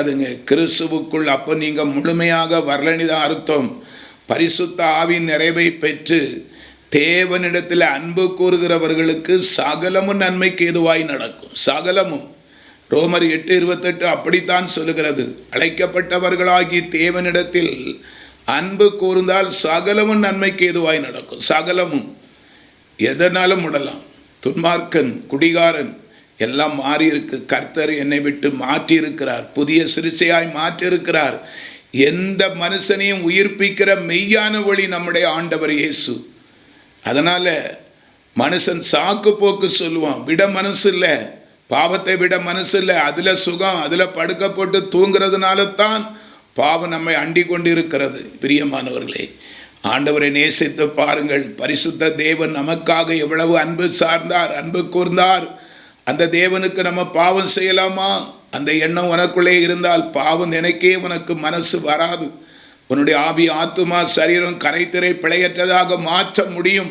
கிடையாதுங்க கிறிஸ்துவுக்குள் அப்போ நீங்கள் முழுமையாக வரலனிதான் அர்த்தம். பரிசுத்த ஆவின் நிறைவை பெற்று தேவனிடத்தில் அன்பு கூறுகிறவர்களுக்கு சகலமும் நன்மைக்கு ஏதுவாய் நடக்கும். சகலமும். ரோமர் எட்டு இருபத்தெட்டு அப்படித்தான் சொல்லுகிறது. அழைக்கப்பட்டவர்களாகி தேவனிடத்தில் அன்பு கூர்ந்தால் சகலமும் நன்மைக்கு ஏதுவாய் நடக்கும். சகலமும். எதனாலும் விடலாம் துன்மார்க்கன் குடிகாரன் எல்லாம் மாறி இருக்கு கர்த்தர் என்னை விட்டு மாற்றி இருக்கிறார் புதிய சிறுசையாய் மாற்றி இருக்கிறார் எந்த மனுஷனையும் உயிர்ப்பிக்கிற மெய்யான வழி நம்முடைய ஆண்டவர் இயேசு. அதனால மனுஷன் சாக்கு போக்கு சொல்லுவான். விட மனசு இல்லை. பாவத்தை விட மனசு இல்லை. அதில் சுகம் அதில் படுக்க போட்டு தூங்குறதுனால தான் பாவம் நம்மை அண்டி இருக்கிறது பிரியமானவர்களே ஆண்டவரை நேசித்து பாருங்கள். பரிசுத்த தேவன் நமக்காக எவ்வளவு அன்பு சார்ந்தார் அன்பு கூர்ந்தார். அந்த தேவனுக்கு நம்ம பாவம் செய்யலாமா? அந்த எண்ணம் உனக்குள்ளே இருந்தால் பாவம் எனக்கே உனக்கு மனசு வராது. உன்னுடைய ஆவி ஆத்துமா சரீரம் கரைத்திரை பிழையற்றதாக மாற்ற முடியும்.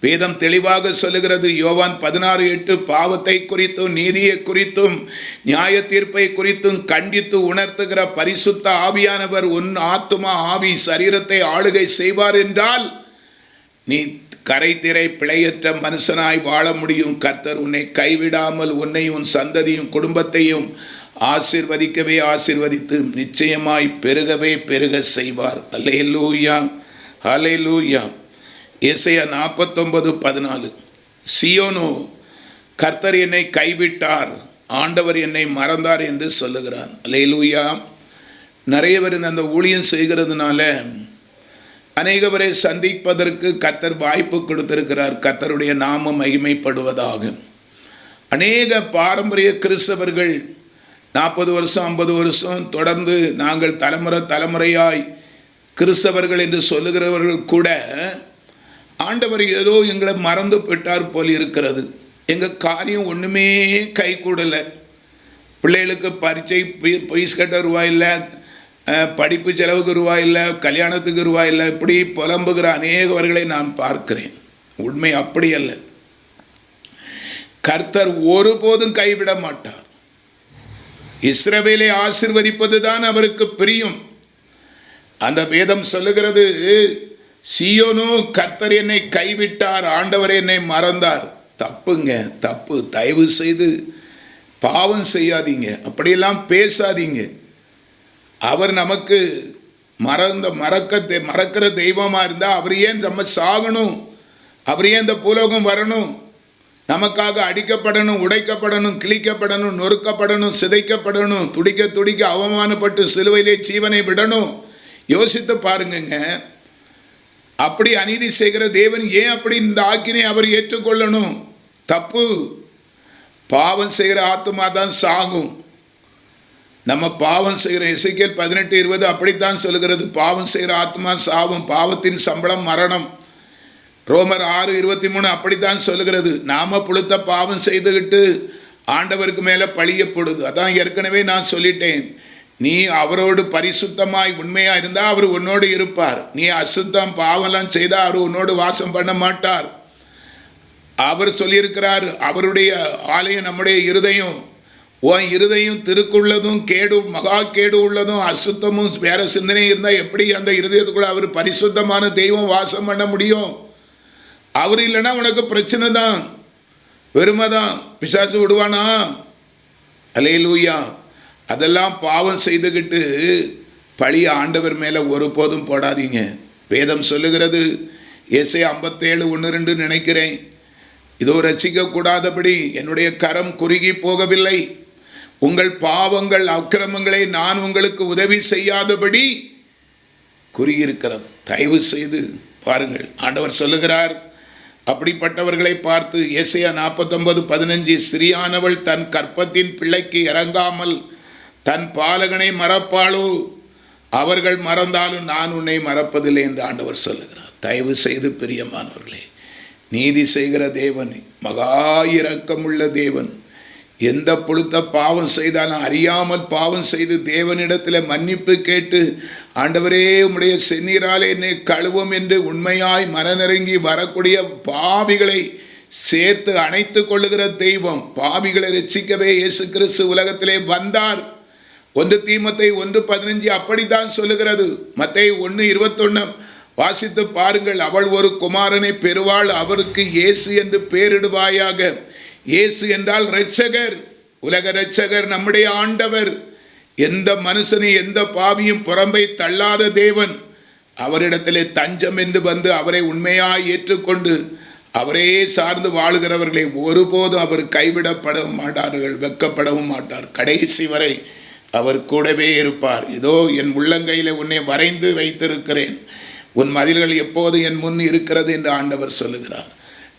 வேதம் தெளிவாக சொல்லுகிறது யோவான் பதினாறு எட்டு பாவத்தை குறித்தும் நீதியை குறித்தும் நியாய தீர்ப்பை குறித்தும் கண்டித்து உணர்த்துகிற பரிசுத்த ஆவியானவர் உன் ஆத்துமா ஆவி சரீரத்தை ஆளுகை செய்வார் என்றால் நீ கரைத்திரை பிழையற்ற மனுஷனாய் வாழ முடியும். கர்த்தர் உன்னை கைவிடாமல் உன்னையும் உன் சந்ததியும் குடும்பத்தையும் ஆசிர்வதிக்கவே ஆசிர்வதித்து நிச்சயமாய் பெருகவே பெருக செய்வார். அலை லூயா அலை லூயா இசைய நாற்பத்தொன்பது பதினாலு. சியோனோ கர்த்தர் என்னை கைவிட்டார். ஆண்டவர் என்னை மறந்தார் என்று சொல்லுகிறான் லூயா நிறைய பேர் இந்த அந்த ஊழியம் செய்கிறதுனால அநேகவரை சந்திப்பதற்கு கர்த்தர் வாய்ப்பு கொடுத்திருக்கிறார். கர்த்தருடைய நாமம் மகிமைப்படுவதாக. அநேக பாரம்பரிய கிறிஸ்தவர்கள் நாற்பது வருஷம் ஐம்பது வருஷம் தொடர்ந்து நாங்கள் தலைமுறை தலைமுறையாய் கிறிஸ்தவர்கள் என்று சொல்லுகிறவர்கள் கூட ஆண்டவர் ஏதோ எங்களை மறந்து விட்டார் போல் இருக்கிறது. எங்கள் காரியம் ஒன்றுமே கை கூடலை பிள்ளைகளுக்கு பரீட்சை பீஸ் கட்ட ரூபாய் இல்லை படிப்பு செலவுக்கு ரூபாய் இல்லை கல்யாணத்துக்கு ரூபாய் இல்லை இப்படி புலம்புகிற அநேகவர்களை நான் பார்க்கிறேன். உண்மை அப்படி அல்ல. கர்த்தர் ஒருபோதும் கைவிட மாட்டார். இஸ்ரவேலை ஆசிர்வதிப்பது தான் அவருக்கு பிரியும். அந்த வேதம் சொல்லுகிறது சியோனோ கர்த்தர் என்னை கைவிட்டார் ஆண்டவர் என்னை மறந்தார். தப்புங்க தப்பு. தயவு செய்து பாவம் செய்யாதீங்க. அப்படியெல்லாம் பேசாதீங்க. அவர் நமக்கு மறந்த மறக்க தெ- மறக்கிற தெய்வமாக இருந்தால் அவர் ஏன் நம்ம சாகணும்? அவர் ஏன் இந்த பூலோகம் வரணும்? நமக்காக அடிக்கப்படணும் உடைக்கப்படணும் கிழிக்கப்படணும் நொறுக்கப்படணும் சிதைக்கப்படணும் துடிக்க துடிக்க அவமானப்பட்டு சிலுவையிலே ஜீவனை விடணும்? யோசித்து பாருங்கங்க. அப்படி அநீதி செய்கிற தேவன் ஏன் அப்படி இந்த ஆக்கினை அவர் ஏற்றுக்கொள்ளணும்? தப்பு. பாவம் செய்கிற ஆத்மா தான் சாகும். நம்ம பாவம் செய்கிற இசைக்கேல் பதினெட்டு இருபது அப்படித்தான் சொல்லுகிறது. பாவம் செய்கிற ஆத்மா சாவும் பாவத்தின் சம்பளம் மரணம். ரோமர் ஆறு இருபத்தி மூணு அப்படித்தான் சொல்லுகிறது. நாம புழுத்த பாவம் செய்துகிட்டு ஆண்டவருக்கு மேலே பழியப்படுது அதான் ஏற்கனவே நான் சொல்லிட்டேன். நீ அவரோடு பரிசுத்தமாய் உண்மையாக இருந்தால் அவர் உன்னோடு இருப்பார். நீ அசுத்தம் பாவம்லாம் செய்தால் அவர் உன்னோடு வாசம் பண்ண மாட்டார். அவர் சொல்லியிருக்கிறார் அவருடைய ஆலயம் நம்முடைய இருதயம். உன் இருதயம் திருக்குள்ளதும் கேடு மகா கேடு உள்ளதும் அசுத்தமும் வேற சிந்தனையும் இருந்தால் எப்படி அந்த இருதயத்துக்குள்ள அவர் பரிசுத்தமான தெய்வம் வாசம் பண்ண முடியும்? அவர் இல்லைன்னா உனக்கு பிரச்சனை தான். வெறுமை தான். பிசாசு விடுவானா? அலையலூயா அதெல்லாம் பாவம் செய்துக்கிட்டு பழி ஆண்டவர் மேலே ஒருபோதும் போடாதீங்க. வேதம் சொல்லுகிறது எஸ்ஐ ஐம்பத்தேழு ஒன்று ரெண்டு நினைக்கிறேன். இதோ ரசிக்கக்கூடாதபடி என்னுடைய கரம் குறுகி போகவில்லை. உங்கள் பாவங்கள் அக்கிரமங்களை நான் உங்களுக்கு உதவி செய்யாதபடி கூறியிருக்கிறது. தயவு செய்து பாருங்கள். ஆண்டவர் சொல்லுகிறார் அப்படிப்பட்டவர்களை பார்த்து இயேசையா நாற்பத்தொன்பது பதினஞ்சு சிறியானவள் தன் கற்பத்தின் பிள்ளைக்கு இறங்காமல் தன் பாலகனை மறப்பாளோ? அவர்கள் மறந்தாலும் நான் உன்னை மறப்பதில்லை என்று ஆண்டவர் சொல்லுகிறார். தயவு செய்து பிரியமானவர்களே நீதி செய்கிற தேவன் மகா இரக்கமுள்ள தேவன். எந்த புழுத்த பாவம் செய்தாலும் அறியாமல் பாவம் செய்து தேவனிடத்தில் மன்னிப்பு கேட்டு ஆண்டவரே உம்முடைய செந்நீராலே என்னை கழுவும் என்று உண்மையாய் மனநிறங்கி வரக்கூடிய பாவிகளை சேர்த்து அணைத்துக் கொள்ளுகிற தெய்வம் பாவிகளை ரட்சிக்கவே இயேசு கிறிஸ்து உலகத்திலே வந்தார். ஒன்று தீமத்தை ஒன்று பதினஞ்சு அப்படித்தான் சொல்லுகிறது. மத்தை ஒன்று இருபத்தொன்னு. வாசித்து பாருங்கள் அவள் ஒரு குமாரனை பெறுவாள் அவருக்கு இயேசு என்று பெயரிடுவாயாக இயேசு என்றால் இரட்சகர். உலக இரட்சகர் நம்முடைய ஆண்டவர். எந்த மனுஷனை எந்த பாவியும் புறம்பை தள்ளாத தேவன். அவரிடத்திலே தஞ்சம் என்று வந்து அவரை உண்மையாய் ஏற்றுக்கொண்டு அவரே சார்ந்து வாழுகிறவர்களை ஒருபோதும் அவர் கைவிடப்படவும் மாட்டார்கள் வெக்கப்படவும் மாட்டார். கடைசி வரை அவர் கூடவே இருப்பார். இதோ என் உள்ளங்கையில் உன்னை வரைந்து வைத்திருக்கிறேன். உன் மதில்கள் எப்போது என் முன் இருக்கிறது என்று ஆண்டவர் சொல்லுகிறார்.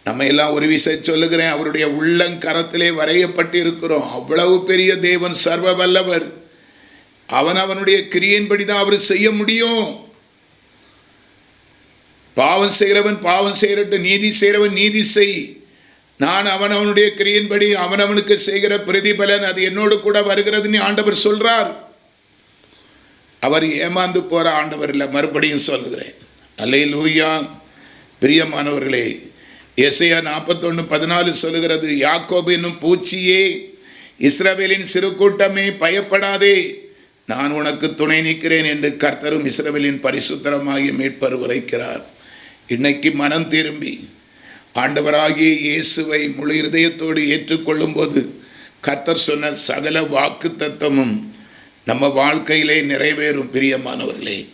நம்ம எல்லாம் ஒரு விசை சொல்லுகிறேன். அவருடைய உள்ளங்கரத்திலே வரையப்பட்டு இருக்கிறோம் அவ்வளவு பெரிய தேவன் சர்வ வல்லவர் அவன் அவனுடைய கிரியையின்படி தான் அவர் செய்ய முடியும். பாவம் செய்கிறவன் பாவம் செய்கிறட்டு நீதி செய்கிறவன் நீதி செய். நான் அவன் அவனுடைய கிரியின்படி அவனவனுக்கு செய்கிற பிரதிபலன் அது என்னோடு கூட வருகிறதுன்னு ஆண்டவர் சொல்றார். அவர் ஏமாந்து போற ஆண்டவர் இல்லை மறுபடியும் சொல்லுகிறேன். அல்லையில் லூயா பிரியமானவர்களே எஸ்ஐயா நாற்பத்தொன்று பதினாலு சொல்லுகிறது யாக்கோபு என்னும் பூச்சியே இஸ்ரவேலின் சிறு கூட்டமே பயப்படாதே நான் உனக்கு துணை நிற்கிறேன் என்று கர்த்தரும் இஸ்ரவேலின் பரிசுத்தரமாகிய மீட்பர் உரைக்கிறார். இன்னைக்கு மனம் திரும்பி ஆண்டவராகிய இயேசுவை முழு இருதயத்தோடு ஏற்றுக்கொள்ளும் போது கர்த்தர் சொன்ன சகல வாக்கு தத்துவமும் நம்ம வாழ்க்கையிலே நிறைவேறும் பிரியமானவர்களே.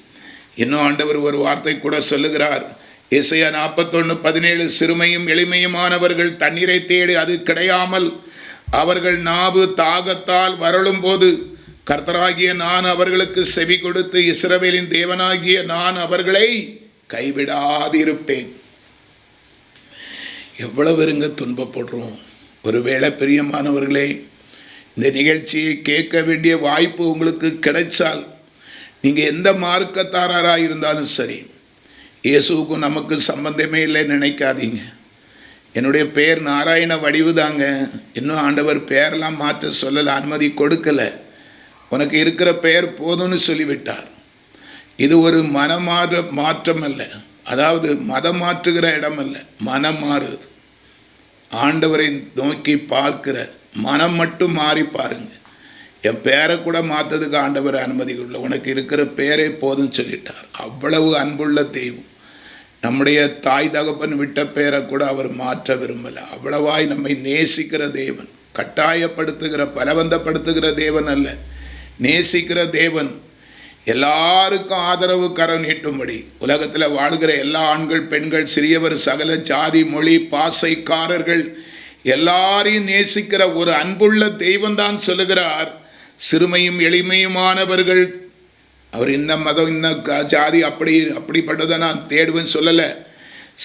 இன்னும் ஆண்டவர் ஒரு வார்த்தை கூட சொல்லுகிறார். இசைய நாற்பத்தொன்று பதினேழு சிறுமையும் எளிமையுமானவர்கள் தண்ணீரை தேடி அது கிடையாமல் அவர்கள் நாவு தாகத்தால் வரலும் போது கர்த்தராகிய நான் அவர்களுக்கு செவி கொடுத்து இஸ்ரவேலின் தேவனாகிய நான் அவர்களை கைவிடாதிருப்பேன். எவ்வளவு இருங்க துன்பப்படுறோம். ஒருவேளை பிரியமானவர்களே இந்த நிகழ்ச்சியை கேட்க வேண்டிய வாய்ப்பு உங்களுக்கு கிடைச்சால் நீங்கள் எந்த மார்க்கத்தாராக இருந்தாலும் சரி இயேசுவுக்கும் நமக்கு சம்பந்தமே இல்லை நினைக்காதீங்க. என்னுடைய பேர் நாராயண வடிவு தாங்க. இன்னும் ஆண்டவர் பேரெல்லாம் மாற்ற சொல்லலை அனுமதி கொடுக்கலை. உனக்கு இருக்கிற பெயர் போதும்னு சொல்லிவிட்டார். இது ஒரு மனமாத மாற்றம் அல்ல அதாவது மதம் மாற்றுகிற இடம் அல்ல மனம் மாறுது. ஆண்டவரை நோக்கி பார்க்கிற மனம் மட்டும் மாறி பாருங்க. என் பேரை கூட மாற்றதுக்கு ஆண்டவர் அனுமதி உள்ள உனக்கு இருக்கிற பேரே போதும் சொல்லிட்டார். அவ்வளவு அன்புள்ள தெய்வம். நம்முடைய தாய் தகப்பன் விட்ட பேரை கூட அவர் மாற்ற விரும்பலை. அவ்வளவாய் நம்மை நேசிக்கிற தேவன் கட்டாயப்படுத்துகிற பலவந்தப்படுத்துகிற தேவன் அல்ல. நேசிக்கிற தேவன் எல்லாருக்கும் ஆதரவு கரம் நீட்டும்படி. உலகத்தில் வாழ்கிற எல்லா ஆண்கள் பெண்கள் சிறியவர் சகல ஜாதி மொழி பாசைக்காரர்கள் எல்லாரையும் நேசிக்கிற ஒரு அன்புள்ள தெய்வம்தான் சொல்லுகிறார். சிறுமையும் எளிமையுமானவர்கள் அவர் இந்த மதம் இந்த க- ஜாதி அப்படி அப்படிப்பட்டதை நான் தேடுவேன் சொல்லலை.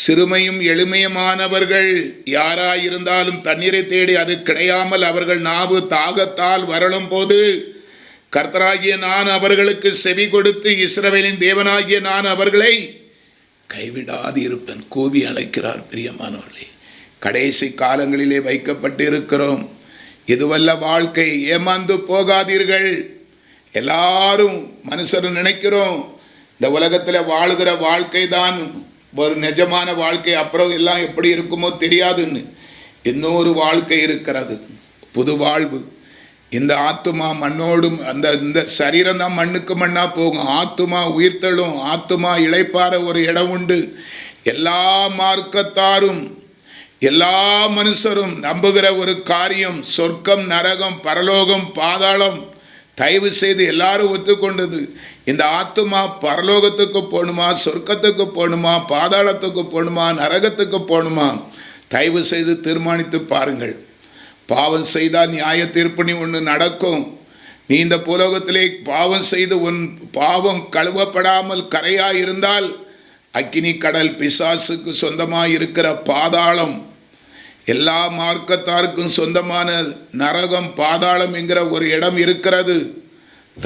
சிறுமையும் எளிமையுமானவர்கள் யாராயிருந்தாலும் தண்ணீரை தேடி அது கிடையாமல் அவர்கள் நாவு தாகத்தால் வரலும் போது கர்த்தராகிய நான் அவர்களுக்கு செவி கொடுத்து இஸ்ரவேலின் தேவனாகிய நான் அவர்களை கைவிடாது இருப்பேன் கூவி அழைக்கிறார் பிரியமானவர்களே. கடைசி காலங்களிலே வைக்கப்பட்டு இருக்கிறோம் இதுவல்ல வாழ்க்கை. ஏமாந்து போகாதீர்கள். எல்லாரும் மனுஷர் நினைக்கிறோம். இந்த உலகத்தில் வாழுகிற வாழ்க்கை தான் ஒரு நிஜமான வாழ்க்கை அப்புறம் எல்லாம் எப்படி இருக்குமோ தெரியாதுன்னு. இன்னொரு வாழ்க்கை இருக்கிறது புது வாழ்வு. இந்த ஆத்துமா மண்ணோடும் அந்த இந்த சரீரம் தான் மண்ணுக்கு மண்ணாக போகும். ஆத்துமா உயிர்த்தெழும் ஆத்துமா இளைப்பாற ஒரு இடம் உண்டு. எல்லா மார்க்கத்தாரும் எல்லா மனுஷரும் நம்புகிற ஒரு காரியம் சொர்க்கம் நரகம் பரலோகம் பாதாளம் தயவு செய்து எல்லாரும் ஒத்துக்கொண்டது. இந்த ஆத்துமா பரலோகத்துக்கு போகணுமா சொர்க்கத்துக்கு போகணுமா பாதாளத்துக்கு போகணுமா நரகத்துக்கு போகணுமா? தயவு செய்து தீர்மானித்து பாருங்கள். பாவம் செய்தால் நியாய தீர்ப்பணி ஒன்று நடக்கும். நீ இந்த புலோகத்திலே பாவம் செய்து உன் பாவம் கழுவப்படாமல் கரையாக இருந்தால் அக்கினி கடல் பிசாசுக்கு சொந்தமாக இருக்கிற பாதாளம் எல்லா மார்க்கத்தாருக்கும் சொந்தமான நரகம் பாதாளம் என்கிற ஒரு இடம் இருக்கிறது.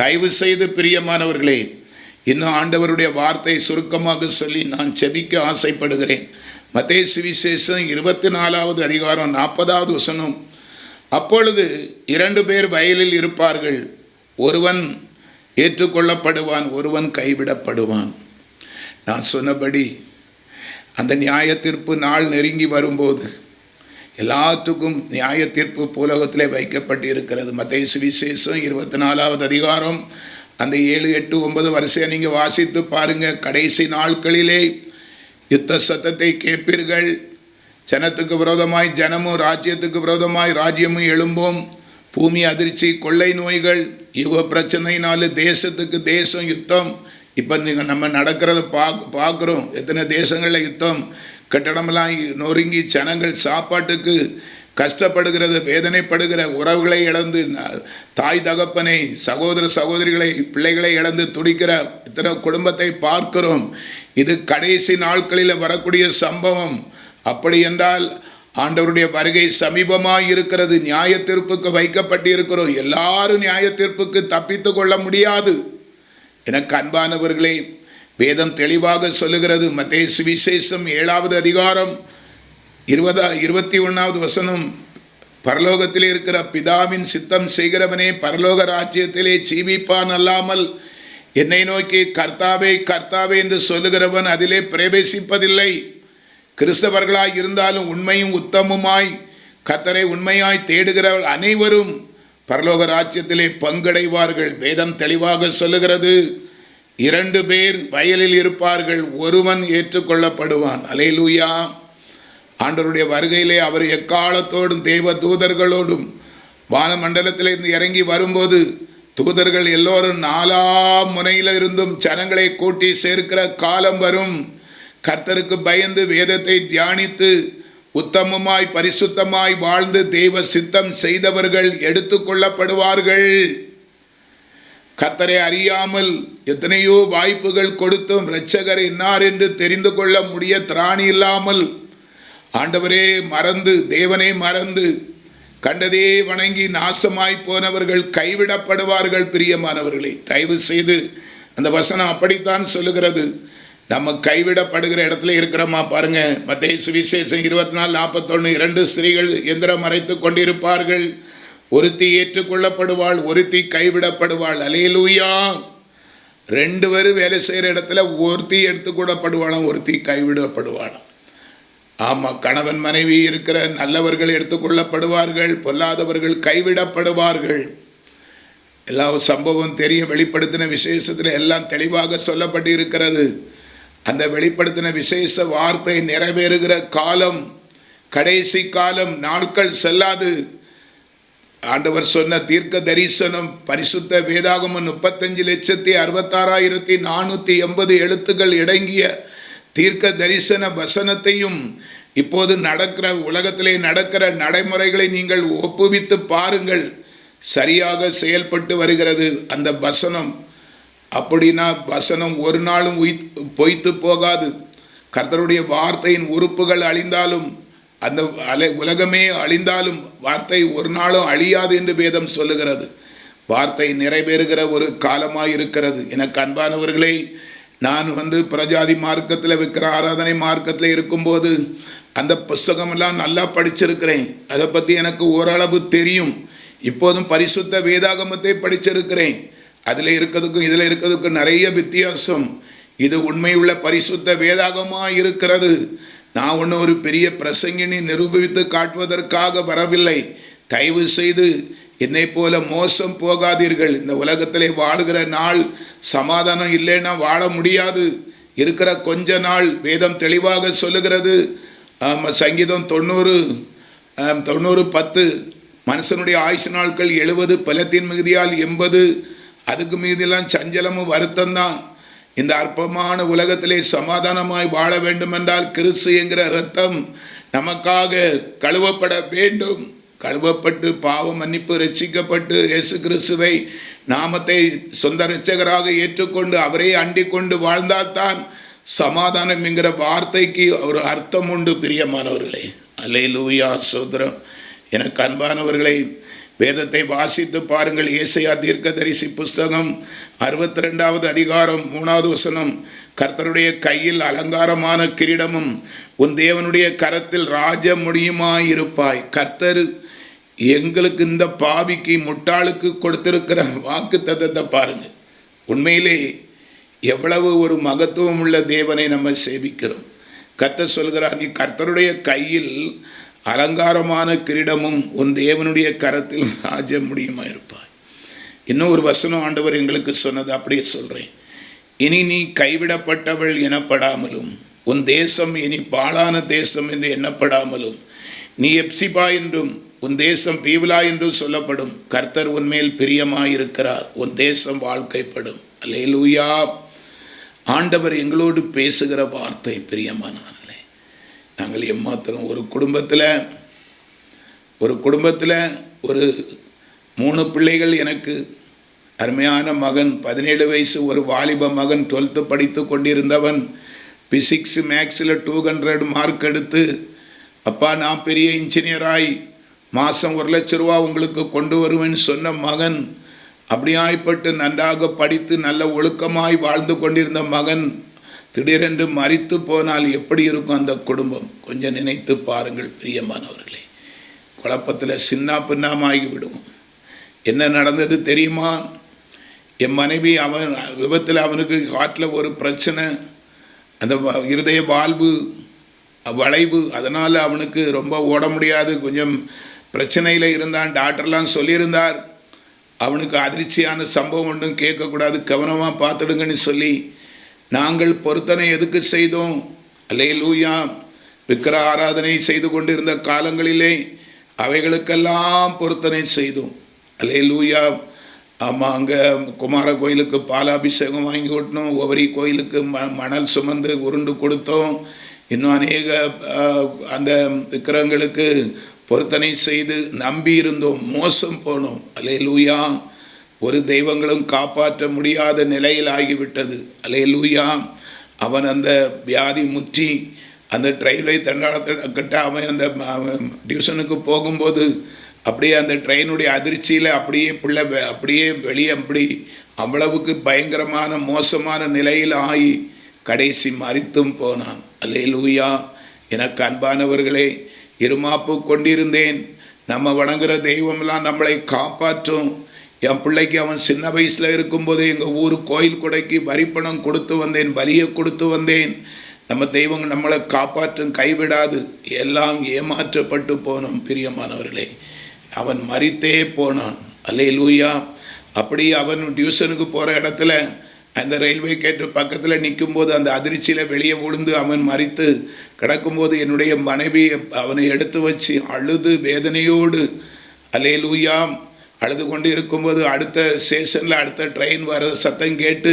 தயவு செய்து பிரியமானவர்களே இன்னும் ஆண்டவருடைய வார்த்தை சுருக்கமாக சொல்லி நான் செபிக்க ஆசைப்படுகிறேன். மத்தே சுவிசேஷம் இருபத்தி நாலாவது அதிகாரம் நாற்பதாவது வசனம். அப்பொழுது இரண்டு பேர் வயலில் இருப்பார்கள். ஒருவன் ஏற்றுக்கொள்ளப்படுவான் ஒருவன் கைவிடப்படுவான். நான் சொன்னபடி அந்த நியாய தீர்ப்பு நாள் நெருங்கி வரும்போது எல்லாத்துக்கும் நியாய தீர்ப்பு பூலகத்திலே வைக்கப்பட்டு இருக்கிறது மத்திய சுவிசேஷம் இருபத்தி நாலாவது அதிகாரம் அந்த ஏழு எட்டு ஒன்பது வரிசையை நீங்கள் வாசித்து பாருங்கள் கடைசி நாட்களிலே யுத்த சத்தத்தை கேட்பீர்கள். ஜனத்துக்கு விரோதமாய் ஜனமும் ராஜ்யத்துக்கு விரோதமாய் ராஜ்யமும் எழும்பும். பூமி அதிர்ச்சி கொள்ளை நோய்கள் யுக பிரச்சனைனால தேசத்துக்கு தேசம் யுத்தம். இப்போ நீங்கள் நம்ம நடக்கிறத பா பார்க்குறோம் எத்தனை தேசங்களில் யுத்தம்? கட்டடமெல்லாம் நொறுங்கி ஜனங்கள் சாப்பாட்டுக்கு கஷ்டப்படுகிறது வேதனைப்படுகிற உறவுகளை இழந்து தாய் தகப்பனை சகோதர சகோதரிகளை பிள்ளைகளை இழந்து துடிக்கிற இத்தனை குடும்பத்தை பார்க்கிறோம். இது கடைசி நாட்களில் வரக்கூடிய சம்பவம். அப்படி என்றால் ஆண்டவருடைய வருகை சமீபமாக இருக்கிறது. நியாய தீர்ப்புக்கு வைக்கப்பட்டிருக்கிறோம். எல்லாரும் நியாய தீர்ப்புக்கு தப்பித்து கொள்ள முடியாது. எனக்கு அன்பானவர்களே வேதம் தெளிவாக சொல்லுகிறது. மத்திய சுவிசேஷம் ஏழாவது அதிகாரம் இருபதா இருபத்தி ஒன்றாவது வசனம். பரலோகத்தில் இருக்கிற பிதாவின் சித்தம் செய்கிறவனே பரலோக ராஜ்யத்திலே ஜீவிப்பான் அல்லாமல் என்னை நோக்கி கர்த்தாவே கர்த்தாவே என்று சொல்லுகிறவன் அதிலே பிரவேசிப்பதில்லை. கிறிஸ்தவர்களாய் இருந்தாலும் உண்மையும் உத்தமுமாய் கர்த்தரை உண்மையாய் தேடுகிறவர்கள் அனைவரும் பரலோக ராஜ்யத்திலே பங்கடைவார்கள். வேதம் தெளிவாக சொல்லுகிறது. இரண்டு பேர் வயலில் இருப்பார்கள் ஒருவன் ஏற்றுக்கொள்ளப்படுவான். அலேலூயா ஆண்டவருடைய வருகையிலே அவர் எக்காலத்தோடும் தெய்வ தூதர்களோடும் வானமண்டலத்திலிருந்து இறங்கி வரும்போது தூதர்கள் எல்லோரும் நாலா முனையில இருந்தும் ஜனங்களை கூட்டி சேர்க்கிற காலம் வரும். கர்த்தருக்கு பயந்து வேதத்தை தியானித்து உத்தமமாய் பரிசுத்தமாய் வாழ்ந்து தெய்வ சித்தம் செய்தவர்கள் எடுத்துக்கொள்ளப்படுவார்கள். கர்த்தரை அறியாமல் எத்தனையோ வாய்ப்புகள் கொடுத்தும் இரட்சகர் இன்னார் என்று தெரிந்து கொள்ள முடிய திராணி இல்லாமல் ஆண்டவரே மறந்து தேவனை மறந்து கண்டதே வணங்கி நாசமாய் போனவர்கள் கைவிடப்படுவார்கள் பிரியமானவர்களே. தயவு செய்து அந்த வசனம் அப்படித்தான் சொல்லுகிறது. நம்ம கைவிடப்படுகிற இடத்துல இருக்கிறோமா பாருங்க. மத்திய சுவிசேஷம் இருபத்தி நாலு நாற்பத்தொன்று இரண்டு ஸ்திரீகள் எந்திரம் மறைத்து கொண்டிருப்பார்கள். ஒருத்தி ஏற்றுக்கொள்ளப்படுவாள் ஒருத்தி கைவிடப்படுவாள். அலையலூயா. ரெண்டு பேரும் வேலை செய்கிற இடத்துல ஒருத்தி எடுத்துக்கொள்ளப்படுவாளாம் ஒருத்தி கைவிடப்படுவாளாம். ஆமாம் கணவன் மனைவி இருக்கிற நல்லவர்கள் எடுத்துக்கொள்ளப்படுவார்கள் பொல்லாதவர்கள் கைவிடப்படுவார்கள். எல்லா சம்பவம் தெரிய வெளிப்படுத்தின விசேஷத்தில் எல்லாம் தெளிவாக சொல்லப்பட்டு இருக்கிறது அந்த வெளிப்படுத்தின விசேஷ வார்த்தை நிறைவேறுகிற காலம் கடைசி காலம் நாட்கள் செல்லாது. ஆண்டவர் சொன்ன தீர்க்க தரிசனம் பரிசுத்த வேதாகமம் முப்பத்தஞ்சு லட்சத்தி அறுபத்தாறாயிரத்தி நானூற்றி எண்பது எழுத்துக்கள் இடங்கிய தீர்க்க தரிசன வசனத்தையும் இப்போது நடக்கிற உலகத்திலே நடக்கிற நடைமுறைகளை நீங்கள் ஒப்புவித்து பாருங்கள். சரியாக செயல்பட்டு வருகிறது அந்த வசனம். அப்படின்னா வசனம் ஒரு நாளும் உய் பொய்த்து போகாது. கர்த்தருடைய வார்த்தையின் உறுப்புகள் அழிந்தாலும் அந்த அலை உலகமே அழிந்தாலும் வார்த்தை ஒரு நாளும் அழியாது என்று வேதம் சொல்லுகிறது. வார்த்தை நிறைவேறுகிற ஒரு காலமாக இருக்கிறது. எனக்கு அன்பானவர்களை நான் வந்து பிரஜாதி மார்க்கத்தில் விற்கிற ஆராதனை மார்க்கத்தில் இருக்கும்போது அந்த புஸ்தகமெல்லாம் நல்லா படிச்சிருக்கிறேன். அதை பற்றி எனக்கு ஓரளவு தெரியும். இப்போதும் பரிசுத்த வேதாகமத்தை படிச்சிருக்கிறேன். அதில் இருக்கிறதுக்கும் இதில் இருக்கிறதுக்கும் நிறைய வித்தியாசம். இது உண்மையுள்ள பரிசுத்த வேதாகமாக இருக்கிறது. நான் ஒன்று ஒரு பெரிய பிரசங்கினி நிரூபித்து காட்டுவதற்காக வரவில்லை. தயவு செய்து என்னை போல மோசம் போகாதீர்கள். இந்த உலகத்திலே வாழுகிற நாள் சமாதானம் இல்லைன்னா வாழ முடியாது. இருக்கிற கொஞ்ச நாள் வேதம் தெளிவாக சொல்லுகிறது. சங்கீதம் தொண்ணூறு தொண்ணூறு பத்து. மனுஷனுடைய ஆயுசு நாட்கள் எழுபது பலத்தின் மிகுதியால் எண்பது. அதுக்கு மிகுதியெல்லாம் சஞ்சலமும் வருத்தம்தான். இந்த அற்பமான உலகத்திலே சமாதானமாய் வாழ வேண்டுமென்றால் கிறிஸ்து என்கிற இரத்தம் நமக்காக கழுவப்பட வேண்டும். கழுவப்பட்டு பாவம் மன்னிப்பு ரட்சிக்கப்பட்டு இயேசு கிறிஸ்துவை நாமத்தை சொந்த ரட்சகராக ஏற்றுக்கொண்டு அவரே அண்டிக் கொண்டு வாழ்ந்தால்தான் சமாதானம் என்கிற வார்த்தைக்கு ஒரு அர்த்தம் உண்டு பிரியமானவர்களே. அல்லே லூயா சோதரம் எனக்கு அன்பானவர்களை வேதத்தை வாசித்து பாருங்கள். ஏசையா தீர்க்கதரிசி புஸ்தகம் அறுபத்தி ரெண்டாவது அதிகாரம் மூணாவது வசனம். கர்த்தருடைய கையில் அலங்காரமான கிரீடமும் உன் தேவனுடைய கரத்தில் ராஜ முடியுமாயிருப்பாய் கர்த்தர் எங்களுக்கு இந்த பாவிக்கு முட்டாளுக்கு கொடுத்திருக்கிற வாக்கு தத்தத்தை பாருங்க. உண்மையிலே எவ்வளவு ஒரு மகத்துவம் உள்ள தேவனை நம்ம சேவிக்கிறோம். கர்த்தர் சொல்கிறார் நீ கர்த்தருடைய கையில் அலங்காரமான கிரீடமும் உன் தேவனுடைய கரத்தில் ராஜ முடியுமா இருப்பாய். இன்னும் ஒரு வசனம் ஆண்டவர் எங்களுக்கு சொன்னது அப்படியே சொல்கிறேன் இனி நீ கைவிடப்பட்டவள் எனப்படாமலும் உன் தேசம் இனி பாழான தேசம் என்று எண்ணப்படாமலும் நீ எப்சிபா என்றும் உன் தேசம் பீவலா என்றும் சொல்லப்படும். கர்த்தர் உன்மேல் பிரியமாயிருக்கிறார். உன் தேசம் வாழ்க்கைப்படும். அல்லேலூயா. ஆண்டவர் எங்களோடு பேசுகிற வார்த்தை பிரியமானார். நாங்கள் எம்மாத்திரம் ஒரு குடும்பத்தில் ஒரு குடும்பத்தில் ஒரு மூணு பிள்ளைகள் எனக்கு அருமையான மகன் பதினேழு வயசு ஒரு வாலிப மகன் டுவெல்த்து படித்து கொண்டிருந்தவன் ஃபிசிக்ஸ் மேக்ஸில் டூ ஹண்ட்ரட் மார்க் எடுத்து அப்பா நான் பெரிய இன்ஜினியராய் மாதம் ஒரு லட்ச ரூபா உங்களுக்கு கொண்டு வருவேன்னு சொன்ன மகன் அப்படியாய்ப்பட்டு நன்றாக படித்து நல்ல ஒழுக்கமாய் வாழ்ந்து கொண்டிருந்த மகன் திடீரென்று மறித்து போனால் எப்படி இருக்கும் அந்த குடும்பம்? கொஞ்சம் நினைத்து பாருங்கள் பிரியமானவர்களே. குழப்பத்தில் சின்ன பின்னாமாகி விடுவோம். என்ன நடந்தது தெரியுமா? என் மனைவி அவன் விபத்தில் அவனுக்கு காட்டில் ஒரு பிரச்சனை அந்த வ- இருதய வாழ்வு வளைவு அதனால் அவனுக்கு ரொம்ப ஓட முடியாது. கொஞ்சம் பிரச்சனையில் இருந்தான் டாக்டர்லாம் சொல்லியிருந்தார். அவனுக்கு அதிர்ச்சியான சம்பவம் ஒன்றும் கேட்கக்கூடாது கவனமாக பார்த்துடுங்கன்னு சொல்லி நாங்கள் பொருத்தனை எதுக்கு செய்தோம்? அல்லே லூயா விக்கிர ஆராதனை செய்து கொண்டிருந்த காலங்களிலே அவைகளுக்கெல்லாம் பொருத்தனை செய்தோம். அல்லே லூயா ஆமாம் அங்கே குமார கோயிலுக்கு பாலாபிஷேகம் வாங்கி ஓட்டணும் ஒவ்வொரு கோயிலுக்கு ம மணல் சுமந்து உருண்டு கொடுத்தோம். இன்னும் அநேக அந்த விக்கிரகங்களுக்கு பொருத்தனை செய்து நம்பி இருந்தோம் மோசம் போனோம். அலே லூயா ஒரு தெய்வங்களும் காப்பாற்ற முடியாத நிலையில் ஆகிவிட்டது அலே லூயா அவன் அந்த வியாதி முற்றி அந்த ரயில்வே தண்டாளத்திட்ட அவன் அந்த டியூஷனுக்கு போகும்போது அப்படியே அந்த ட்ரெயினுடைய அதிர்ச்சியில் அப்படியே பிள்ளை அப்படியே வெளியே அப்படி அவ்வளவுக்கு பயங்கரமான மோசமான நிலையில் ஆகி கடைசி மறித்தும் போனான். அல்லே லூயா எனக்கு அன்பானவர்களே இருமாப்பு கொண்டிருந்தேன். நம்ம வணங்குற தெய்வமெல்லாம் நம்மளை காப்பாற்றும். என் பிள்ளைக்கு அவன் சின்ன வயசில் இருக்கும்போது எங்கள் ஊர் கோயில் கொடைக்கு வரிப்பணம் கொடுத்து வந்தேன் வரியை கொடுத்து வந்தேன். நம்ம தெய்வம் நம்மளை காப்பாற்றும் கைவிடாது. எல்லாம் ஏமாற்றப்பட்டு போனோம் பிரியமானவர்களே. அவன் மறித்தே போனான். அல்லே லூயா அப்படி அவன் டியூஷனுக்கு போகிற இடத்துல அந்த ரயில்வே கேட்டு பக்கத்தில் நிற்கும்போது அந்த அதிர்ச்சியில் வெளியே விழுந்து அவன் மறித்து கிடக்கும்போது என்னுடைய மனைவி அவனை எடுத்து வச்சு அழுது வேதனையோடு அலே லூயா அழுது கொண்டு இருக்கும்போது அடுத்த ஸ்டேஷனில் அடுத்த ட்ரெயின் வர சத்தம் கேட்டு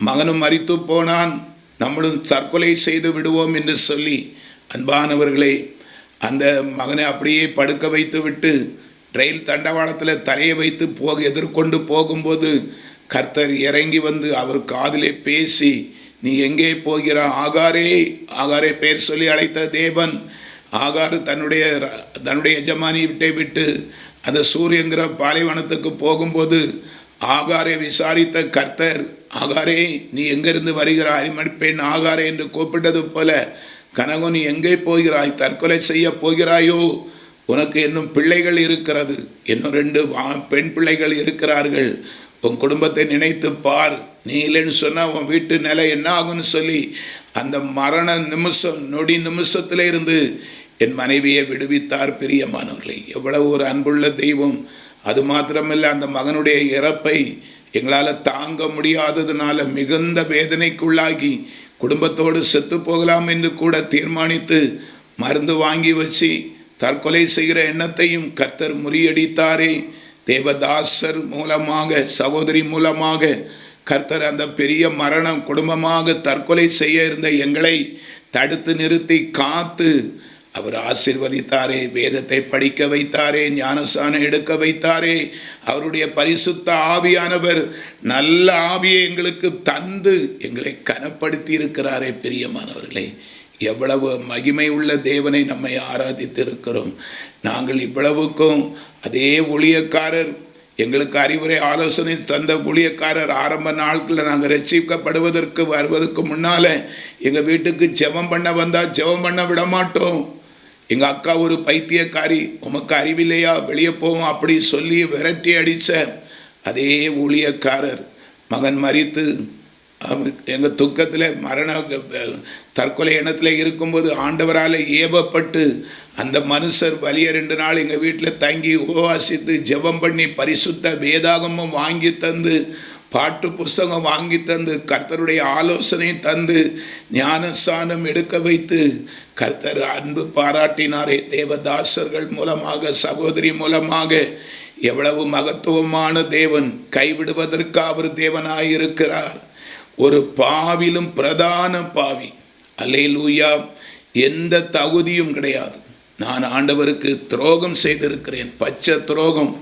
மகனும் மறித்து போனான். நம்மளும் தற்கொலை செய்து விடுவோம் என்று சொல்லி அன்பானவர்களே அந்த மகனை அப்படியே படுக்க வைத்து விட்டு ரயில் தண்டவாளத்தில் தலையை வைத்து போக எதிர்கொண்டு போகும்போது கர்த்தர் இறங்கி வந்து அவர் காதிலே பேசி நீ எங்கே போகிறா ஆகாரே ஆகாரே பேர் சொல்லி அழைத்த தேவன் ஆகார் தன்னுடைய ர- தன்னுடைய எஜமானி விட்டை விட்டு அந்த சூரியங்கிற பாலைவனத்துக்கு போகும்போது ஆகாரை விசாரித்த கர்த்தர் ஆகாரே நீ எங்கிருந்து வருகிறாய்? பெண் ஆகாரே என்று கூப்பிட்டது போல கனகு நீ எங்கே போகிறாய்? தற்கொலை செய்ய போகிறாயோ? உனக்கு இன்னும் பிள்ளைகள் இருக்கிறது. இன்னும் ரெண்டு வா- பெண் பிள்ளைகள் இருக்கிறார்கள். உன் குடும்பத்தை நினைத்து பார். நீ இல்லைன்னு சொன்னால் உன் வீட்டு நிலை என்ன ஆகும்னு சொல்லி அந்த மரண நிமிஷம் நொடி நிமிஷத்தில் இருந்து என் மனைவியை விடுவித்தார் பிரியமானவர்களை. எவ்வளவு ஒரு அன்புள்ள தெய்வம். அது மாத்திரமல்ல அந்த மகனுடைய இறப்பை எங்களால் தாங்க முடியாததுனால மிகுந்த வேதனைக்குள்ளாகி குடும்பத்தோடு செத்து போகலாம் என்று கூட தீர்மானித்து மருந்து வாங்கி வச்சு தற்கொலை செய்கிற எண்ணத்தையும் கர்த்தர் முறியடித்தாரே. தேவதாசர் மூலமாக சகோதரி மூலமாக கர்த்தர் அந்த பெரிய மரணம் குடும்பமாக தற்கொலை செய்ய இருந்த எங்களை தடுத்து நிறுத்தி காத்து அவர் ஆசீர்வதித்தாரே வேதத்தை படிக்க வைத்தாரே ஞானசானம் எடுக்க வைத்தாரே. அவருடைய பரிசுத்த ஆவியானவர் நல்ல ஆவியை எங்களுக்கு தந்து எங்களை கனப்படுத்தி இருக்கிறாரே பிரியமானவர்களே. எவ்வளவு மகிமை உள்ள தேவனை நம்மை ஆராதித்து இருக்கிறோம் நாங்கள் இவ்வளவுக்கும் அதே ஊழியக்காரர் எங்களுக்கு அறிவுரை ஆலோசனை தந்த ஊழியக்காரர் ஆரம்ப நாட்களில் நாங்கள் ரசிக்கப்படுவதற்கு வருவதற்கு முன்னால் எங்கள் வீட்டுக்கு ஜெபம் பண்ண வந்தால் ஜெபம் பண்ண விட மாட்டோம் எங்கள் அக்கா ஒரு பைத்தியக்காரி உமக்கு அறிவில்லையா? வெளியே போவோம் அப்படி சொல்லி விரட்டி அடித்த அதே ஊழியக்காரர். மகன் மறித்து எங்கள் துக்கத்தில் மரண தற்கொலை எண்ணத்தில் இருக்கும்போது ஆண்டவரால் ஏவப்பட்டு அந்த மனுஷர் வலிய ரெண்டு நாள் எங்கள் வீட்டில் தங்கி உபவாசித்து ஜெபம் பண்ணி பரிசுத்த வேதாகமும் வாங்கி தந்து பாட்டு புஸ்தகம் வாங்கி தந்து கர்த்தருடைய ஆலோசனை தந்து ஞானஸ்தானம் எடுக்க வைத்து கர்த்தர் அன்பு பாராட்டினாரே தேவதாசர்கள் மூலமாக சகோதரி மூலமாக. எவ்வளவு மகத்துவமான தேவன் கைவிடுவதற்கு அவர் தேவனாயிருக்கிறார். ஒரு பாவிலும் பிரதான பாவி. அல்லேலூயா எந்த தகுதியும் கிடையாது. நான் ஆண்டவருக்கு துரோகம் செய்திருக்கிறேன் பச்சை துரோகம்.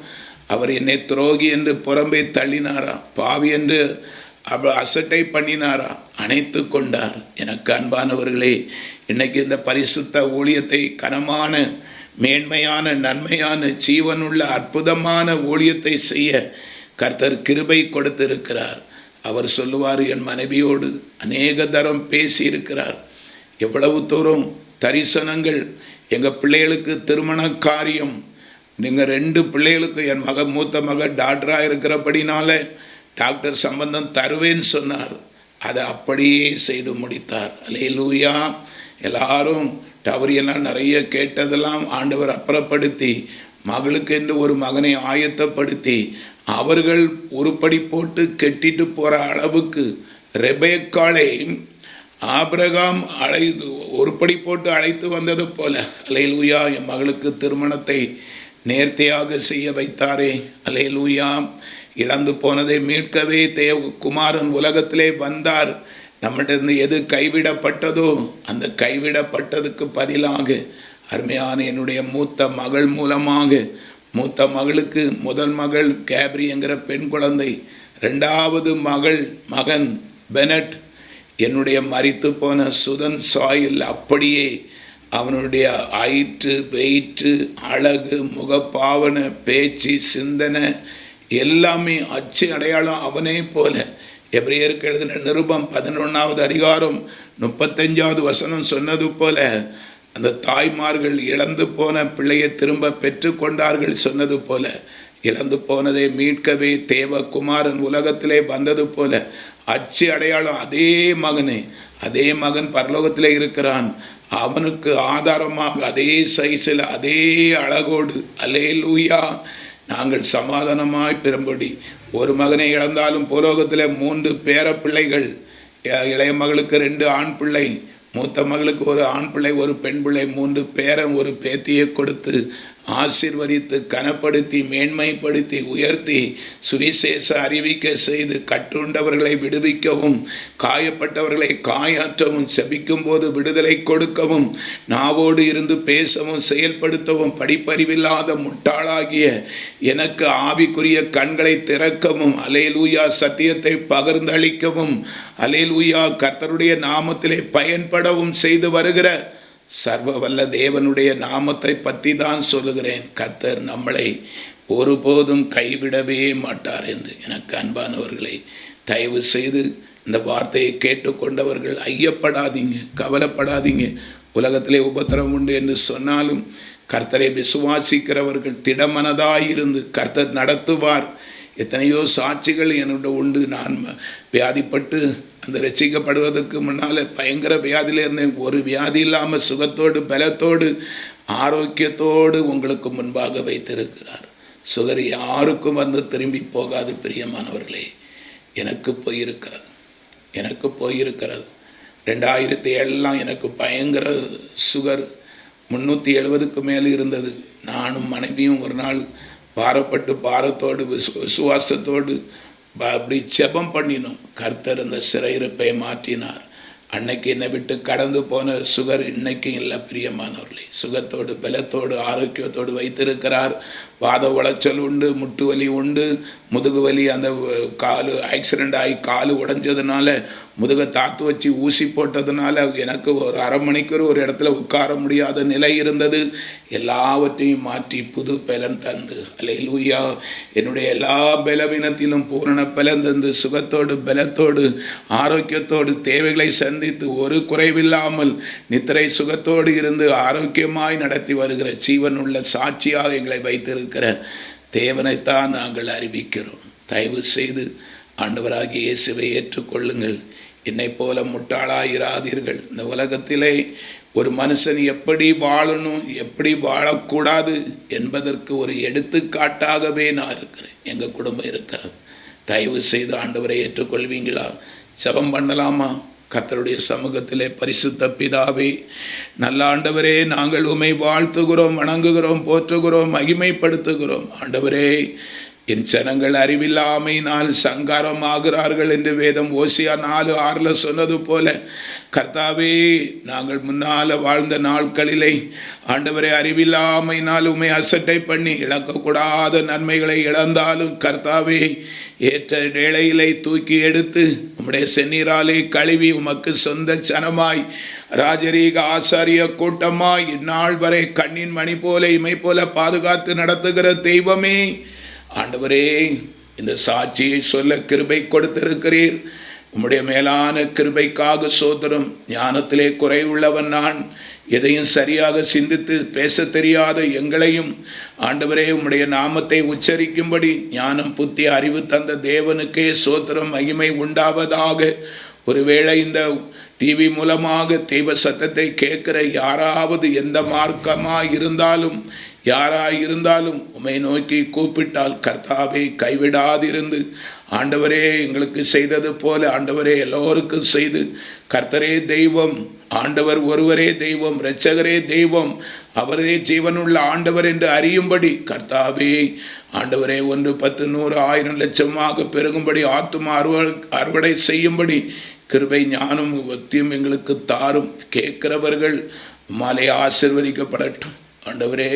அவர் என்னை துரோகி என்று புறம்பை தள்ளினாரா பாவி என்று அவர் அசட்டை பண்ணினாரா? அணைத்து கொண்டார். எனக்கு அன்பானவர்களே இன்னைக்கு இந்த பரிசுத்த ஊழியத்தை கனமான மேன்மையான நன்மையான ஜீவனுள்ள அற்புதமான ஊழியத்தை செய்ய கர்த்தர் கிருபை கொடுத்திருக்கிறார். அவர் சொல்லுவார் என் மனைவியோடு அநேக தரம் பேசியிருக்கிறார். எவ்வளவு தூரம் தரிசனங்கள் எங்கள் பிள்ளைகளுக்கு திருமண காரியம் நீங்கள் ரெண்டு பிள்ளைகளுக்கு என் மக மூத்த மக டாக்டராக இருக்கிறபடினால டாக்டர் சம்பந்தம் தருவேன்னு சொன்னார். அதை அப்படியே செய்து முடித்தார். அலே லூயா எல்லாரும் டவரியெல்லாம் நிறைய கேட்டதெல்லாம் ஆண்டவர் அப்புறப்படுத்தி மகளுக்கு என்று ஒரு மகனை ஆயத்தப்படுத்தி அவர்கள் உருப்படி போட்டு கெட்டிட்டு போகிற அளவுக்கு ரெபேக்காலை ஆபிரகாம் அழைத்து உருப்படி போட்டு அழைத்து வந்தது போல. உயா என் மகளுக்கு திருமணத்தை நேர்த்தியாக செய்ய வைத்தாரே. அலே லூயா இழந்து போனதை மீட்கவே தேவகுமாரன் உலகத்திலே வந்தார். நம்மிடந்து எது கைவிடப்பட்டதோ அந்த கைவிடப்பட்டதுக்கு பதிலாக அருமையான என்னுடைய மூத்த மகள் மூலமாக மூத்த மகளுக்கு முதல் மகள் கேப்ரி என்கிற பெண் குழந்தை ரெண்டாவது மகள் மகன் பெனட் என்னுடைய மறித்து போன சுதன் சாயில் அப்படியே அவனுடைய ஆயிற்று வெயிற்று அழகு முகப்பாவனை பேச்சு சிந்தனை எல்லாமே அச்சு அடையாளம் அவனே போல. எப்ரியருக்கு எழுதின நிருபம் பதினொன்றாவது அதிகாரம் முப்பத்தஞ்சாவது வசனம் சொன்னது போல அந்த தாய்மார்கள் இழந்து போன பிள்ளையை திரும்ப பெற்றுக்கொண்டார்கள் சொன்னது போல இழந்து போனதை மீட்கவே தேவகுமாரன் உலகத்திலே வந்தது போல அச்சு அடையாளம் அதே மகனே அதே மகன் பரலோகத்திலே இருக்கிறான். அவனுக்கு ஆதாரமாக அதே சைஸில் அதே அழகோடு அலே லூயா நாங்கள் சமாதானமாய் பெறும்படி. ஒரு மகனை இழந்தாலும் புலோகத்தில் மூன்று பேர பிள்ளைகள் இளைய மகளுக்கு ரெண்டு ஆண் பிள்ளை மூத்த மகளுக்கு ஒரு ஆண் பிள்ளை ஒரு பெண் பிள்ளை மூன்று பேரன் ஒரு பேத்தியை கொடுத்து ஆசிர்வதித்து கனப்படுத்தி மேன்மைப்படுத்தி உயர்த்தி சுவிசேஷ அறிவிக்க செய்து கட்டுண்டவர்களை விடுவிக்கவும் காயப்பட்டவர்களை காயாற்றவும் செபிக்கும் போது விடுதலை கொடுக்கவும் நாவோடு இருந்து பேசவும் செயல்படுத்தவும் படிப்பறிவில்லாத முட்டாளாகிய எனக்கு ஆவிக்குரிய கண்களை திறக்கவும் அலேலூயா சத்தியத்தை பகிர்ந்தளிக்கவும் அலேலூயா கர்த்தருடைய நாமத்திலே பயன்படவும் செய்து வருகிற சர்வ வல்ல தேவனுடைய நாமத்தை பற்றி தான் சொல்லுகிறேன். கர்த்தர் நம்மளை ஒருபோதும் கைவிடவே மாட்டார் என்று எனக்கு அன்பானவர்களை தயவு செய்து இந்த வார்த்தையை கேட்டுக்கொண்டவர்கள் ஐயப்படாதீங்க கவலைப்படாதீங்க. உலகத்திலே உபத்திரம் உண்டு என்று சொன்னாலும் கர்த்தரை விசுவாசிக்கிறவர்கள் திடமனதாயிருந்து கர்த்தர் நடத்துவார். எத்தனையோ சாட்சிகள் என்னோட உண்டு. நான் வியாதிப்பட்டு அந்த ரசிக்கப்படுவதற்கு முன்னால் பயங்கர வியாதியில் இருந்தேன். ஒரு வியாதி இல்லாமல் சுகத்தோடு பலத்தோடு ஆரோக்கியத்தோடு உங்களுக்கு முன்பாக வைத்திருக்கிறார். சுகர் யாருக்கும் வந்து திரும்பி போகாது பிரியமானவர்களே. எனக்கு போயிருக்கிறது. எனக்கு போயிருக்கிறது. ரெண்டாயிரத்தி ஏழெலாம் எனக்கு பயங்கர சுகர். முந்நூற்றி எழுபதுக்கு மேலே இருந்தது. நானும் மனைவியும் ஒரு நாள் பாரப்பட்டு பாரத்தோடு விசு விசுவாசத்தோடு அப்படி செபம் பண்ணினோம். கர்த்தர் அந்த சிறையிருப்பை மாற்றினார். அன்னைக்கு என்னை விட்டு கடந்து போன சுகர் இன்னைக்கும் இல்லை பிரியமானவர்களே. சுகத்தோடு பலத்தோடு ஆரோக்கியத்தோடு வைத்திருக்கிறார். வாத உளைச்சல் உண்டு முட்டு வலி உண்டு. முதுகு வலி அந்த காலு ஆக்சிடெண்ட் ஆகி காலு உடஞ்சதுனால முதுகை தாத்து வச்சு ஊசி போட்டதுனால எனக்கு ஒரு அரை மணிக்கூர் ஒரு இடத்துல உட்கார முடியாத நிலை இருந்தது. எல்லாவற்றையும் மாற்றி புது பலன் தந்து. அலையிலூயா என்னுடைய எல்லா பலவீனத்திலும் பூரண பலன் தந்து சுகத்தோடு பலத்தோடு ஆரோக்கியத்தோடு தேவைகளை சந்தித்து ஒரு குறைவில்லாமல் நித்திரை சுகத்தோடு இருந்து ஆரோக்கியமாய் நடத்தி வருகிற ஜீவனுள்ள சாட்சியாக எங்களை இருக்கிற தேவனைத்தான் நாங்கள் அறிவிக்கிறோம். தயவு செய்து ஆண்டவராகிய இயேசுவை ஏற்றுக்கொள்ளுங்கள். என்னை போல முட்டாளாயிராதீர்கள். இந்த உலகத்திலே ஒரு மனுஷன் எப்படி வாழணும் எப்படி வாழக்கூடாது என்பதற்கு ஒரு எடுத்துக்காட்டாகவே நான் இருக்கிறேன். எங்கள் குடும்பம் இருக்கிறது. தயவு செய்து ஆண்டவரை ஏற்றுக்கொள்வீங்களா? ஜபம் பண்ணலாமா? கத்தருடைய சமூகத்திலே பரிசுத்த பிதாவே நல்ல ஆண்டவரே நாங்கள் உமை வாழ்த்துகிறோம் வணங்குகிறோம் போற்றுகிறோம் மகிமைப்படுத்துகிறோம். ஆண்டவரே என் ஜனங்கள் அறிவில்லாமையினால் சங்காரம் ஆகிறார்கள் என்று வேதம் ஓசியா நாலு ஆறில் சொன்னது போல கர்த்தாவே நாங்கள் முன்னால் வாழ்ந்த நாட்களிலே ஆண்டவரை அறிவில்லாமையினால் உண்மை அசட்டை பண்ணி இழக்கக்கூடாத நன்மைகளை இழந்தாலும் கர்த்தாவே ஏற்ற வேளையிலே தூக்கி எடுத்து உம்முடைய செந்நீராலே கழுவி உமக்கு சொந்த சனமாய் ராஜரீக ஆசாரிய கூட்டமாய் இந்நாள் வரை கண்ணின் மணி போல இமை போல பாதுகாத்து நடத்துகிற தெய்வமே ஆண்டவரே இந்த சாட்சியை சொல்ல கிருபை கொடுத்திருக்கிறீர். உம்முடைய மேலான கிருபைக்காக சோதரம் ஞானத்திலே குறைவுள்ளவன் நான். எதையும் சரியாக சிந்தித்து பேச தெரியாத எங்களையும் ஆண்டவரே உம்முடைய நாமத்தை உச்சரிக்கும்படி ஞானம் புத்தி அறிவு தந்த தேவனுக்கே சோத்திரம் மகிமை உண்டாவதாக. ஒருவேளை இந்த டிவி மூலமாக தெய்வ சத்தத்தை கேட்கிற யாராவது எந்த மார்க்கமாக இருந்தாலும் யாராயிருந்தாலும் உமை நோக்கி கூப்பிட்டால் கர்த்தாவை கைவிடாதிருந்து ஆண்டவரே எங்களுக்கு செய்தது போல ஆண்டவரே எல்லோருக்கும் செய்து. கர்த்தரே தெய்வம் ஆண்டவர் ஒருவரே தெய்வம் இரட்சகரே தெய்வம். அவரே ஜீவனுள்ள ஆண்டவர் என்று அறியும்படி கர்த்தாவே ஆண்டவரே ஒன்று பத்து நூறு ஆயிரம் லட்சமாக பெருகும்படி ஆத்தும அறுவ அறுவடை செய்யும்படி கிருபை ஞானம் பக்தியும் எங்களுக்கு தாரும். கேட்கிறவர்கள் மாலை ஆசிர்வதிக்கப்படட்டும். ஆண்டவரே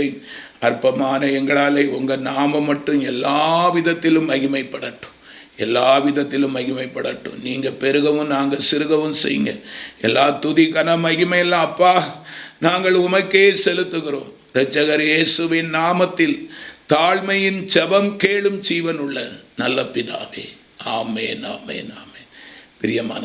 அற்பமான எங்களாலே உங்கள் நாமம் மட்டும் எல்லா விதத்திலும் மகிமைப்படட்டும். எல்லா விதத்திலும் மகிமைப்படட்டும். நீங்கள் பெருகவும் நாங்கள் சிறுகவும் செய்யுங்க. எல்லா துதி கன மகிமையெல்லாம் அப்பா நாங்கள் உமக்கே செலுத்துகிறோம். இரட்சகர் இயேசுவின் நாமத்தில் தாழ்மையின் ஜெபம் கேளும் ஜீவன் உள்ள நல்ல பிதாவே. ஆமேன் ஆமேன் ஆமேன். பிரியமான